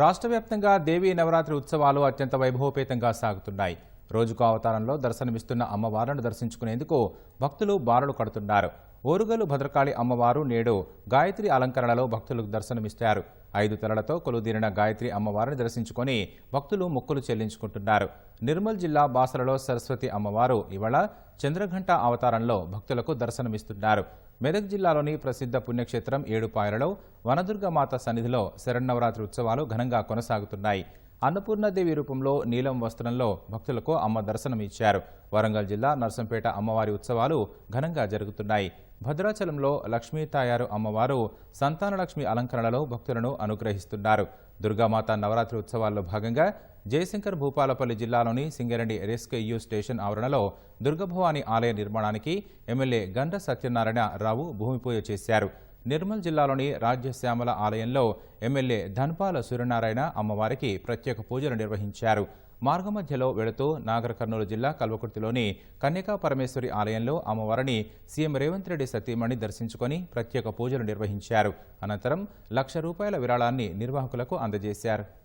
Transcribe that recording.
రాష్ట్ర వ్యాప్తంగా దేవీ నవరాత్రి ఉత్సవాలు అత్యంత వైభవపేతంగా సాగుతున్నాయి. రోజుకు అవతారంలో దర్శనమిస్తున్న అమ్మవార్లను దర్శించుకునేందుకు భక్తులు బారులు కడుతున్నారు. ఓరుగలు భద్రకాళి అమ్మవారు నేడు గాయత్రి అలంకరణలో భక్తులకు దర్శనమిస్తారు. ఐదు తలలతో కొలుదీరిన గాయత్రి అమ్మవారిని దర్శించుకొని భక్తులు మొక్కులు చెల్లించుకుంటున్నారు. నిర్మల్ జిల్లా బాసలలో సరస్వతి అమ్మవారు ఇవాళ చంద్రఘంట అవతారంలో భక్తులకు దర్శనమిస్తున్నారు. మెదక్ జిల్లాలోని ప్రసిద్ధ పుణ్యక్షేత్రం ఏడుపాయలలో వనదుర్గమాత సన్నిధిలో శరన్నవరాత్రి ఉత్సవాలు ఘనంగా కొనసాగుతున్నాయి. అన్నపూర్ణాదేవి రూపంలో నీలం వస్త్రంలో భక్తులకు అమ్మ దర్శనమిచ్చారు వరంగల్ జిల్లా నర్సంపేట అమ్మవారి ఉత్సవాలు ఘనంగా జరుగుతున్నాయి. భద్రాచలంలో లక్ష్మీ తాయారు అమ్మవారు సంతానలక్ష్మి అలంకరణలో భక్తులను అనుగ్రహిస్తున్నారు. దుర్గామాత నవరాత్రి ఉత్సవాల్లో భాగంగా జయశంకర్ భూపాలపల్లి జిల్లాలోని సింగరెడ్డి యూ స్టేషన్ ఆవరణలో దుర్గభవాని ఆలయ నిర్మాణానికి ఎమ్మెల్యే గండ్ర సత్యనారాయణ రావు భూమి పూజ చేశారు. నిర్మల్ జిల్లాలోని రాజ్యశ్యామల ఆలయంలో ఎమ్మెల్యే ధన్పాల సూర్యనారాయణ అమ్మవారికి ప్రత్యేక పూజలు నిర్వహించారు. మార్గమధ్యలో వెళుతూ నాగర్ కర్నూలు జిల్లా కల్వకుర్తిలోని కన్యకా పరమేశ్వరి ఆలయంలో అమ్మవారిని సీఎం రేవంత్ రెడ్డి సతీమణి దర్శించుకొని ప్రత్యేక పూజలు నిర్వహించారు. అనంతరం లక్ష రూపాయల విరాళాన్ని నిర్వాహకులకు అందజేశారు.